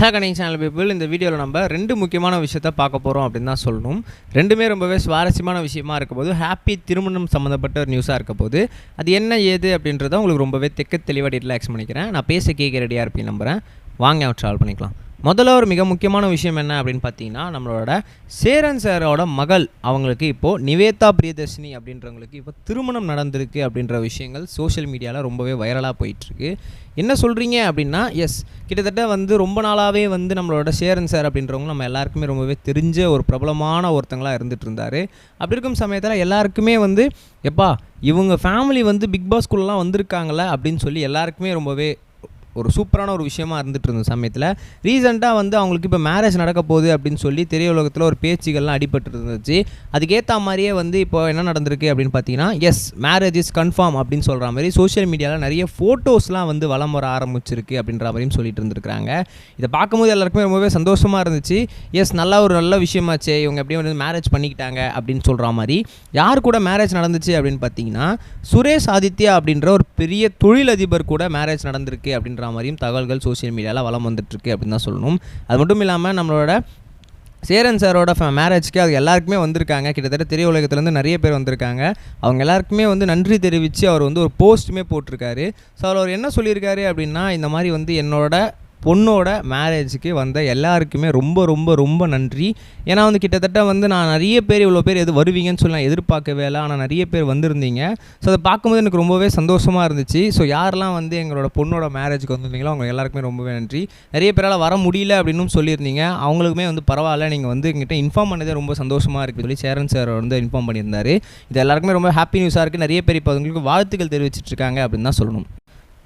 ஹே Ganesh channel people இந்த வீடியோவில் நம்ம ரெண்டு முக்கியமான விஷயத்த பார்க்க போகிறோம் அப்படின்னு தான் சொல்லணும். ரெண்டுமே ரொம்பவே சுவாரஸ்யமான விஷயமா இருக்க போது ஹாப்பி திருமணம் சம்மந்தப்பட்ட ஒரு நியூஸாக இருக்க போது அது என்ன ஏது அப்படின்றத உங்களுக்கு ரொம்பவே தெக்க தெளிவாக டீட்டெயில் எக்ஸ் பண்ணிக்கிறேன். நான் பேச கேட்க ரெடியாக இருப்பேன் நம்புகிறேன் வாங்க அவன் ட்ராவல் பண்ணிக்கலாம். முதல்ல ஒரு மிக முக்கியமான விஷயம் என்ன அப்படின்னு பார்த்தீங்கன்னா நம்மளோட சேரன் சாரோட மகள் அவங்களுக்கு இப்போது நிவேதா பிரியதர்ஷினி அப்படின்றவங்களுக்கு இப்போ திருமணம் நடந்திருக்கு அப்படின்ற விஷயங்கள் சோஷியல் மீடியாவில் ரொம்பவே வைரலாக போயிட்டுருக்கு. என்ன சொல்கிறீங்க அப்படின்னா எஸ் கிட்டத்தட்ட வந்து ரொம்ப நாளாகவே வந்து நம்மளோட சேரன் சார் அப்படின்றவங்க நம்ம எல்லாருக்குமே ரொம்பவே தெரிஞ்ச ஒரு பிரபலமான ஒருத்தங்களாக இருந்துட்டு இருந்தார். அப்படி இருக்கும் சமயத்தில் எல்லாருக்குமே வந்து எப்பா இவங்க ஃபேமிலி வந்து பிக் பாஸ்குள்ளலாம் வந்திருக்காங்களே அப்படின்னு சொல்லி எல்லாருக்குமே ரொம்பவே ஒரு சூப்பரான ஒரு விஷயமா இருந்துட்டு இருந்த சமயத்தில் ரீசெண்டாக வந்து அவங்களுக்கு இப்போ மேரேஜ் நடக்க போகுது அப்படின்னு சொல்லி திரையுலகத்தில் ஒரு பேச்சுகள்லாம் அடிபட்டு இருந்துச்சு. அதுக்கேற்ற மாதிரியே வந்து இப்போ என்ன நடந்திருக்கு அப்படின்னு பார்த்தீங்கன்னா எஸ் மேரேஜ் இஸ் கன்ஃபார்ம் அப்படின்னு சொல்கிற மாதிரி சோஷியல் மீடியாவில் நிறைய ஃபோட்டோஸ்லாம் வந்து வலம் வர ஆரம்பிச்சிருக்கு அப்படின்ற மாதிரியும் சொல்லிட்டு இருந்திருக்காங்க இதை பார்க்கும்போது எல்லாருக்குமே ரொம்பவே சந்தோஷமாக இருந்துச்சு. எஸ் நல்ல ஒரு நல்ல விஷயமாச்சே இவங்க எப்படியும் வந்து மேரேஜ் பண்ணிக்கிட்டாங்க அப்படின்னு சொல்கிற மாதிரி. யார் கூட மேரேஜ் நடந்துச்சு அப்படின்னு பார்த்தீங்கன்னா சுரேஷ் ஆதித்யா அப்படின்ற ஒரு பெரிய தொழிலதிபர் கூட மேரேஜ் நடந்திருக்கு அப்படின்ற மாதிரியும் தகவல்கள் சோஷியல் மீடியாவில் வளம் வந்துட்டுருக்கு அப்படின்னு தான் சொல்லணும். அது மட்டும் இல்லாமல் நம்மளோட சேரன் சாரோட மேரேஜ்க்கு அது எல்லாருக்குமே வந்திருக்காங்க. கிட்டத்தட்ட திரை உலகத்துலேருந்து நிறைய பேர் வந்திருக்காங்க. அவங்க எல்லாருக்குமே வந்து நன்றி தெரிவித்து அவர் வந்து ஒரு போஸ்ட்டுமே போட்டிருக்காரு. ஸோ அவர் என்ன சொல்லியிருக்காரு அப்படின்னா இந்த மாதிரி வந்து என்னோட பொண்ணோட மேரேஜுக்கு வந்த எல்லாருக்குமே ரொம்ப ரொம்ப ரொம்ப நன்றி. ஏன்னா வந்து கிட்டத்தட்ட வந்து நான் நிறைய பேர் இவ்வளோ பேர் எது வருவீங்கன்னு சொல்லி நான் எதிர்பார்க்கவே இல்லை. ஆனால் நிறைய பேர் வந்திருந்தீங்க. ஸோ அதை பார்க்கும்போது எனக்கு ரொம்பவே சந்தோஷமாக இருந்துச்சு. ஸோ யாரெல்லாம் வந்து எங்களோட பொண்ணோட மேரேஜுக்கு வந்திருந்தீங்களோ அவங்க எல்லாருக்குமே ரொம்பவே நன்றி. நிறைய பேரால் வர முடியல அப்படின்னு சொல்லியிருந்தீங்க. அவங்களுக்குமே வந்து பரவாயில்ல. நீங்கள் வந்து எங்கிட்ட இன்ஃபார்ம் பண்ணதே ரொம்ப சந்தோஷமாக இருக்குது சொல்லி சேரன் சார் வந்து இன்ஃபார்ம் பண்ணியிருந்தார். இது எல்லாருக்குமே ரொம்ப ஹாப்பி நியூஸாக இருக்குது நிறைய பேர் இப்போ அவங்களுக்கு வாழ்த்துக்கள் தெரிவிச்சிட்டு இருக்காங்க அப்படின்னு தான் சொல்லணும்.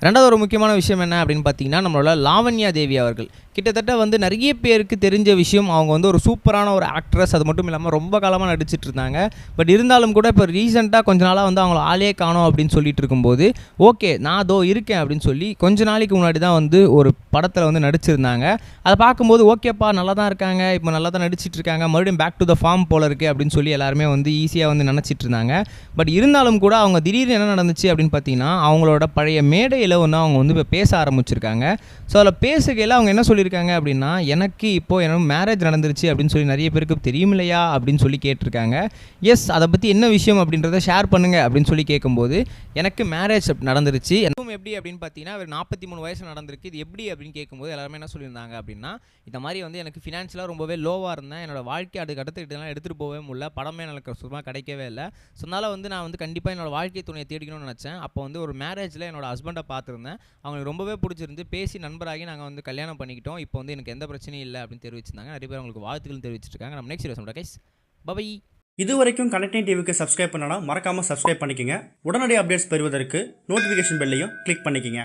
ரெண்டாவது ஒரு முக்கியமான விஷயம் என்ன அப்படின்னு பார்த்தீங்கன்னா நம்மளோட லாவண்யா தேவி அவர்கள். கிட்டத்தட்ட வந்து நிறைய பேருக்கு தெரிஞ்ச விஷயம் அவங்க வந்து ஒரு சூப்பரான ஒரு ஆக்ட்ரஸ் அது மட்டும் இல்லாமல் ரொம்ப காலமாக நடிச்சிட்டு இருந்தாங்க. பட் இருந்தாலும் கூட இப்போ ரீசெண்டாக கொஞ்ச நாளாக வந்து அவங்கள ஆளே காணோம் அப்படின்னு சொல்லிட்டு இருக்கும்போது ஓகே நான் அதோ இருக்கேன் அப்படின்னு சொல்லி கொஞ்ச நாளைக்கு முன்னாடி தான் வந்து ஒரு படத்தில் வந்து நடிச்சிருந்தாங்க. அதை பார்க்கும்போது ஓகேப்பா நல்லா தான் இருக்காங்க. இப்போ நல்லா தான் நடிச்சிட்டு இருக்காங்க. மறுபடியும் பேக் டு த ஃபார்ம் போல இருக்குது அப்படின்னு சொல்லி எல்லாருமே வந்து ஈஸியாக வந்து நினச்சிட்டு இருந்தாங்க. பட் இருந்தாலும் கூட அவங்க திடீர்னு என்ன நடந்துச்சு அப்படின்னு பார்த்தீங்கன்னா அவங்களோட பழைய மேடை மேடையில் ஒன்று அவங்க வந்து இப்போ பேச ஆரம்பிச்சிருக்காங்க. ஸோ அதில் பேசுகையில் அவங்க என்ன சொல்லியிருக்காங்க அப்படின்னா எனக்கு இப்போ என்ன மேரேஜ் நடந்துருச்சு அப்படின்னு சொல்லி நிறைய பேருக்கு தெரியுமில்லையா அப்படின்னு சொல்லி கேட்டிருக்காங்க. எஸ் அதை பற்றி என்ன விஷயம் அப்படின்றத ஷேர் பண்ணுங்க அப்படின்னு சொல்லி கேட்கும்போது எனக்கு மேரேஜ் நடந்துருச்சு. எனக்கும் எப்படி? அப்படின்னு பார்த்தீங்கன்னா ஒரு நாற்பத்தி மூணு வயசு நடந்திருக்கு. இது எப்படி அப்படின்னு கேட்கும்போது எல்லாருமே என்ன சொல்லியிருந்தாங்க அப்படின்னா இந்த மாதிரி வந்து எனக்கு ஃபினான்ஷியலாக ரொம்பவே லோவாக இருந்தேன். என்னோடய வாழ்க்கை அதுக்கு அடுத்துக்கிட்டலாம் எடுத்துகிட்டு போகவே முடியல. படமே எனக்கு சுத்தமாக கிடைக்கவே இல்லை. ஸோ அதனால் வந்து நான் வந்து கண்டிப்பாக என்னோட வாழ்க்கை துணையை தேடிக்கணும்னு நினச்சேன். அப்போ வந்து ஒரு மேரேஜில் என்னோடய ஹஸ்பண்டை பார்த்துருந்தேன். அவங்களுக்கு ரொம்பவே பிடிச்சிருந்து பேசி நண்பராகி நாங்கள் வந்து கல்யாணம் பண்ணிக்கிட்டோம். இப்போ வந்து எனக்கு எந்த பிரச்சனையும் இல்லை அப்படின்னு தெரிவிச்சிருந்தாங்க. நிறைய பேர் அவங்களுக்கு வாழ்த்துக்கள் தெரிவிச்சிருக்காங்க. நம்ம நெக்ஸ்ட் வீடியோ கைஸ் பபை இது வரைக்கும் கனெக்டிங் டிவிக்கு சப்ஸ்கிரைப் பண்ணனா மறக்காமல் சப்ஸ்கிரைப் பண்ணிக்கங்க. உடனடி அப்டேட்ஸ் பெறுவதற்கு நோட்டிஃபிகேஷன் பெல்லையும் கிளிக் பண்ணிக்கோங்க.